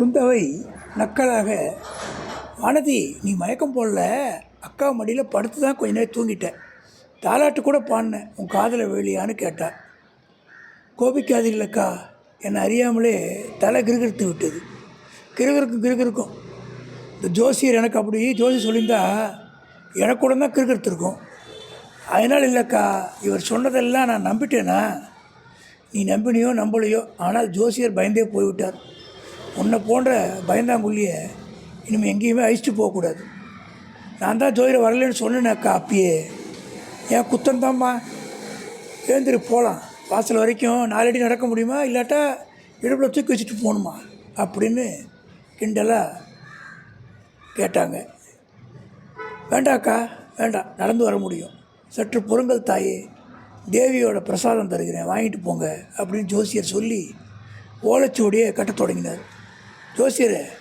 குந்தவை நக்கலாக வானதி நீ மயக்கம் போடல. அக்கா மடியில் படுத்து தான் கொஞ்ச நேரம் தூங்கிட்டேன் தாலாட்டு கூட பாடினேன் உன் காதில் வேலியான்னு கேட்டா. கோபிக்காதீங்களக்கா என்னை அறியாமலே தலை கிருகிருத்து விட்டது. கிருகிருக்கும் கிருகிருக்கும். இந்த ஜோசியர் எனக்கு அப்படி ஜோசி சொல்லியிருந்தா எனக்கு கூட தான் கிருகிருத்து அதனால் இல்லைக்கா இவர் சொன்னதெல்லாம் நான் நம்பிட்டேனா? நீ நம்பினியோ நம்பலையோ? ஆனால் ஜோசியர் பயந்தே போய்விட்டார். உன்னை போன்ற பயந்தாங்குள்ளியை இனிமேல் எங்கேயுமே அழிச்சிட்டு போகக்கூடாது. நான் தான் ஜோதிட வரலன்னு சொன்னேனேக்கா அப்பயே. என் குத்தந்தாம்மா எழுந்திரு போகலாம் வாசல் வரைக்கும் நாலடி நடக்க முடியுமா? இல்லாட்டா இடுப்பில் தூக்கி வச்சுட்டு போகணுமா? அப்படின்னு கிண்டலாக கேட்டாங்க. வேண்டாக்கா வேண்டாம் நடந்து வர முடியும். சற்று பொறுங்கள் தாயே. தேவியோட பிரசாதம் தருகிறேன் வாங்கிட்டு போங்க அப்படின்னு ஜோசியர் சொல்லி ஓலைச்சுவடியை கட்டத் தொடங்கினார். ஜோசியர்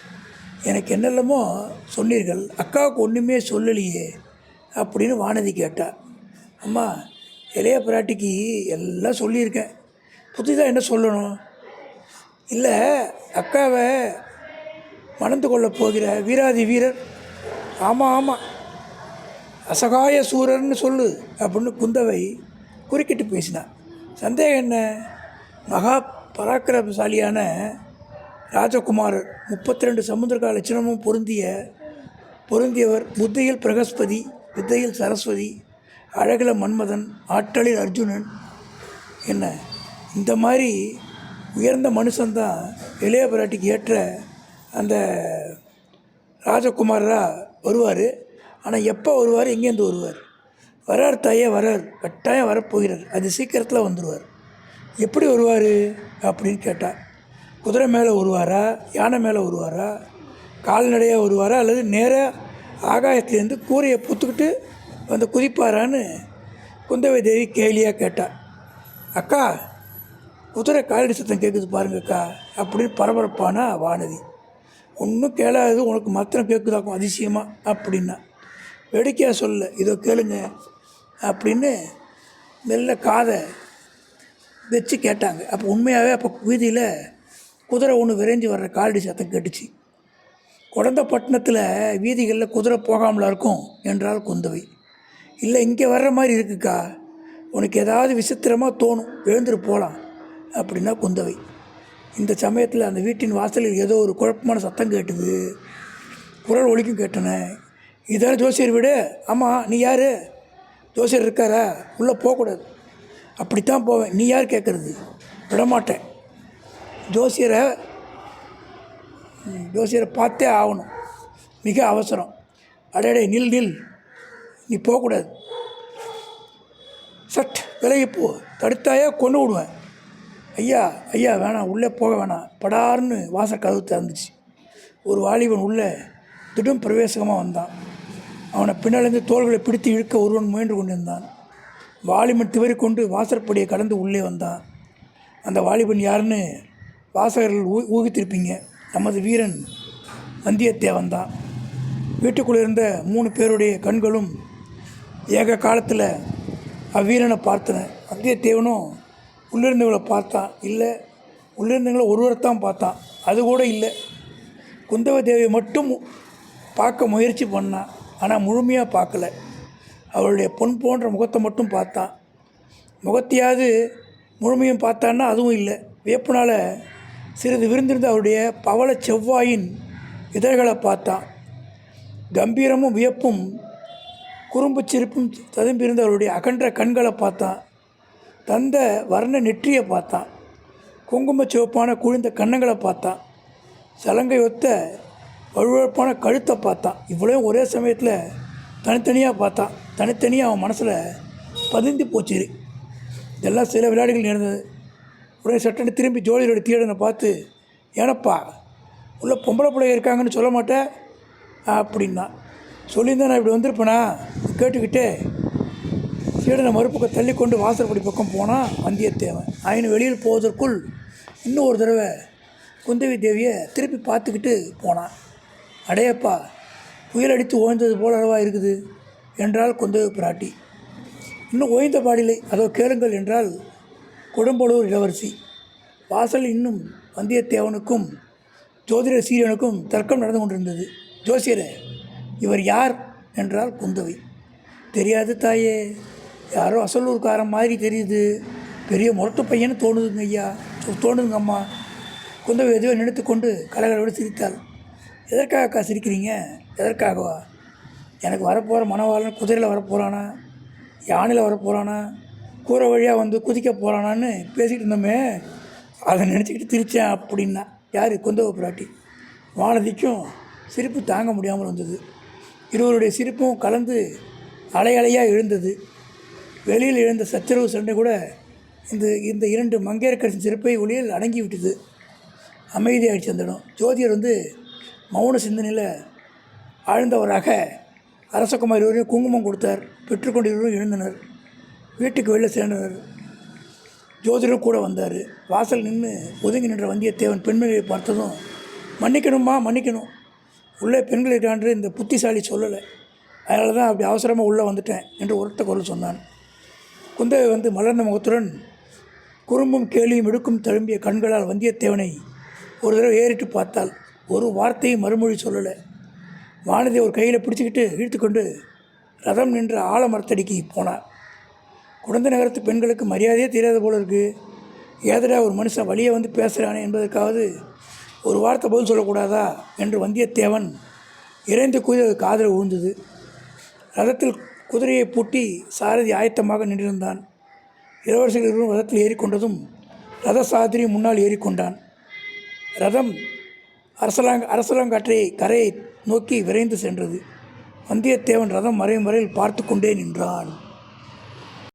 எனக்கு என்னெல்லாமோ சொன்னீர்கள். அக்காவுக்கு ஒன்றுமே சொல்லலையே அப்படின்னு வானதி கேட்டா. அம்மா இளைய பிராட்டிக்கு எல்லாம் சொல்லியிருக்கேன். புதிதாக என்ன சொல்லணும்? இல்லை அக்காவை மணந்து கொள்ளப் போகிற வீராதி வீரர். ஆமாம் ஆமாம் அசகாய சூரர்னு சொல்லு அப்படின்னு குந்தவை குறுக்கிட்டு பேசினான் சந்தேகம் என்ன? மகா பராக்கிரமசாலியான ராஜகுமாரர் முப்பத்தி ரெண்டு சமுத்திரகால லட்சணமும் பொருந்திய பொருந்தியவர் புத்தியில் பிரகஸ்பதி வித்தையில் சரஸ்வதி அழகில் மன்மதன் ஆற்றலில் அர்ஜுனன் என்ன? இந்த மாதிரி உயர்ந்த மனுஷன்தான் இளைய பிராட்டிக்கு ஏற்ற அந்த ராஜகுமாரராக வருவார். ஆனால் எப்போ வருவார்? எங்கேருந்து வருவார்? வரார் தாயே வரார். கட்டாயம் வரப்போகிறார். அது சீக்கிரத்தில் வந்துடுவார் எப்படி வருவார்? அப்படின்னு கேட்டார் குதிரை மேலே வருவாரா? யானை மேலே வருவாரா? கால்நடையாக வருவாரா? அல்லது நேராக ஆகாயத்துலேருந்து கூரையை பூத்துக்கிட்டு வந்து குதிப்பாரான்னு குந்தவை தேவி கேலியாக கேட்டா. அக்கா குதிரை காலடி சத்தம் கேட்குது பாருங்கக்கா அப்படின்னு பரபரப்பானா வானதி. ஒன்றும் கேளாது உனக்கு மாத்திரம் கேட்குதாக்கும் அதிசயமாக அப்படின்னா. வேடிக்கையாக சொல்ல இதோ கேளுங்க அப்படின்னு மெல்ல காதை வச்சு கேட்டாங்க. அப்போ உண்மையாகவே அப்போ வீதியில் குதிரை ஒன்று விரைஞ்சி வர்ற காலடி சத்தம் கேட்டுச்சு. குடந்தப்பட்டினத்தில் வீதிகளில் குதிரை போகாமலா இருக்கும் என்றால் குந்தவை. இல்லை இங்கே வர்ற மாதிரி இருக்குக்கா. உனக்கு ஏதாவது விசித்திரமாக தோணும் எழுந்துட்டு போகலாம் அப்படின்னா குந்தவை. இந்த சமயத்தில் அந்த வீட்டின் வாசலில் ஏதோ ஒரு குழப்பமான சத்தம் கேட்டுது. குரல் ஒலிக்கும் கேட்டனே. இதான ஜோசியர் வீடு? ஆமாம் நீ யார்? ஜோசியர் இருக்காரா? உள்ளே போகக்கூடாது. அப்படித்தான் போவேன். நீ யார் கேட்குறது விடமாட்டேன். ஜோசியரை ஜோசியரை பார்த்தே ஆகணும். மிக அவசரம். அடையடே நில் நில். நீ போகக்கூடாது. சட் விலகி போ. தடுத்தாயே கொண்டு விடுவேன். ஐயா ஐயா வேணாம் உள்ளே போக வேணாம். படார்னு வாசல் கதவு திறந்துச்சு. ஒரு வாலிபன் உள்ளே திடும் பிரவேசகமாக வந்தான். அவனை பின்னாலேருந்து தோள்களை பிடித்து இழுக்க ஒருவன் முயன்று கொண்டிருந்தான். வாலிபன் திவறி கொண்டு வாசற்படியை கடந்து உள்ளே வந்தான். அந்த வாலிபன் யாருன்னு வாசகர்கள் ஊ ஊகித்திருப்பீங்க. நமது வீரன் வந்தியத்தேவன் தான் வீட்டுக்குள்ளே இருந்த மூணு பேருடைய கண்களும் ஏக காலத்தில் அவ்வீரனை பார்த்தன. வந்தியத்தேவனும் உள்ளிருந்தவங்களை பார்த்தான் இல்லை உள்ளிருந்தவங்கள ஒருவரைத்தான் பார்த்தான். அது கூட இல்லை. குந்தவ தேவியை மட்டும் பார்க்க முயற்சி பண்ணான் ஆனால் முழுமையாக பார்க்கல. அவளுடைய பொன் போன்ற முகத்தை மட்டும் பார்த்தான் முகத்தையாவது முழுமையும் பார்த்தான்னா அதுவும் இல்லை. வியப்புனால் சிறிது விருந்திருந்த அவருடைய பவள செவ்வாயின் இதழ்களை பார்த்தான். கம்பீரமும் வியப்பும் குறும்பு சிரிப்பும் ததும்பியிருந்த அவருடைய அகன்ற கண்களை பார்த்தான். தந்த வர்ண நெற்றியை பார்த்தான். குங்கும சிவப்பான குழிந்த கன்னங்களை பார்த்தான். சலங்கை ஒத்த வழுவழுப்பான கழுத்தை பார்த்தான். இவ்வளோ ஒரே சமயத்தில் தனித்தனியாக பார்த்தான். தனித்தனியாக அவன் மனசில் பதிந்து போச்சு. இதெல்லாம் சில விளையாடுகள் நடந்தது. உடனே சட்டன்னு திரும்பி ஜோதியோட தீடனை பார்த்து ஏனப்பா உள்ள பொம்பளை பிள்ளை இருக்காங்கன்னு சொல்ல மாட்டேன் அப்படின்னா சொல்லியிருந்தா நான் இப்படி வந்திருப்பேனா? கேட்டுக்கிட்டே சீடனை மறுபக்கம் தள்ளி கொண்டு வாசல்படி பக்கம் போனால் வந்தியத்தேவன். அவன் வெளியில் போவதற்குள் இன்னும் ஒரு தடவை குந்தவி தேவியை திருப்பி பார்த்துக்கிட்டு போனான் அடையப்பா புயல் அடித்து ஓய்ந்தது போல அளவா இருக்குது என்றால் குந்தவி பிராட்டி. இன்னும் ஓய்ந்த பாடில்லை. அதோ கேளுங்கள் என்றால் கொடும்பலூர் இளவரசி. வாசல் இன்னும் வந்தியத்தேவனுக்கும் ஜோதிடர் சீரியனுக்கும் தர்க்கம் நடந்து கொண்டிருந்தது. ஜோசியரே இவர் யார் என்றால் குந்தவை. தெரியாது தாயே யாரோ அசலூர்காரன் மாதிரி தெரியுது. பெரிய முரட்டு பையன்னு தோணுதுங்க ஐயா. தோணுதுங்க அம்மா. குந்தவை எதுவோ நினைத்து கொண்டு கலகலோடு சிரித்தாள். எதற்காக அக்கா சிரிக்கிறீங்க? எதற்காகவா? எனக்கு வரப்போகிற மனவாளன் குதிரையில் வரப்போகிறானா யானையில் வரப்போகிறானா கூரை வழியாக வந்து குதிக்க போகிறானான்னு பேசிக்கிட்டு இருந்தோமே அதை நினச்சிக்கிட்டு திரிச்சேன் அப்படின்னா. யார்? குந்தவ பிராட்டி. வானதிக்கும் சிரிப்பு தாங்க முடியாமல் வந்தது. இருவருடைய சிரிப்பும் கலந்து அலை அலையாக எழுந்தது. வெளியில் எழுந்த சச்சரவு சண்டை கூட இந்த இந்த இரண்டு மங்கையர்கரசின் சிறப்பை ஒளியில் அடங்கி விட்டது. அமைதியாகிடுச்சு அந்த இடம். ஜோதியர் வந்து மௌன சிந்தனையில் ஆழ்ந்தவராக அரசகுமார் இருவரையும் குங்குமம் கொடுத்தார். பெற்றுக்கொண்டு இருவரும் எழுந்தனர். வீட்டுக்கு வெளில சேர்ந்தவர். ஜோதிடர் கூட வந்தார். வாசல் நின்று ஒதுங்கி நின்ற வந்தியத்தேவன் பெண்மணியை பார்த்ததும் மன்னிக்கணுமா மன்னிக்கணும். உள்ளே பெண்கள் இருக்கான்று இந்த புத்திசாலி சொல்லலை. அதனால தான் அப்படி அவசரமாக உள்ளே வந்துட்டேன் என்று உரத்த குரல் சொன்னான். குந்தவை வந்து மலர்ந்த முகத்துடன் குறும்பும் கேலியும் எடுக்கும் தழும்பிய கண்களால் வந்தியத்தேவனை ஒரு தடவை ஏறிட்டு பார்த்தாள். ஒரு வார்த்தையும் மறுமொழி சொல்லலை. வானதி ஒரு கையில் பிடிச்சிக்கிட்டு இழுத்துக்கொண்டு ரதம் நின்ற ஆலமரத்தடிக்கு போனார் குழந்தை நகரத்து பெண்களுக்கு மரியாதையே தெரியாத போல இருக்குது ஏதடா ஒரு மனுஷன் வழியே வந்து பேசுகிறானே என்பதற்காவது ஒரு வார்த்தை பதில் சொல்லக்கூடாதா என்று வந்தியத்தேவன் இறைந்து குதி காதல் விழுந்தது ரதத்தில் குதிரையை பூட்டி சாரதி ஆயத்தமாக நின்றிருந்தான். இளவரசர்கள் இருவரும் ரதத்தில் ஏறிக்கொண்டதும் ரத சாதிரி முன்னால் ஏறிக்கொண்டான். ரதம் அரசலாங் அரசலாங்காற்றை கரையை நோக்கி விரைந்து சென்றது. வந்தியத்தேவன் ரதம் மறையும் வரையில் பார்த்து கொண்டே நின்றான்.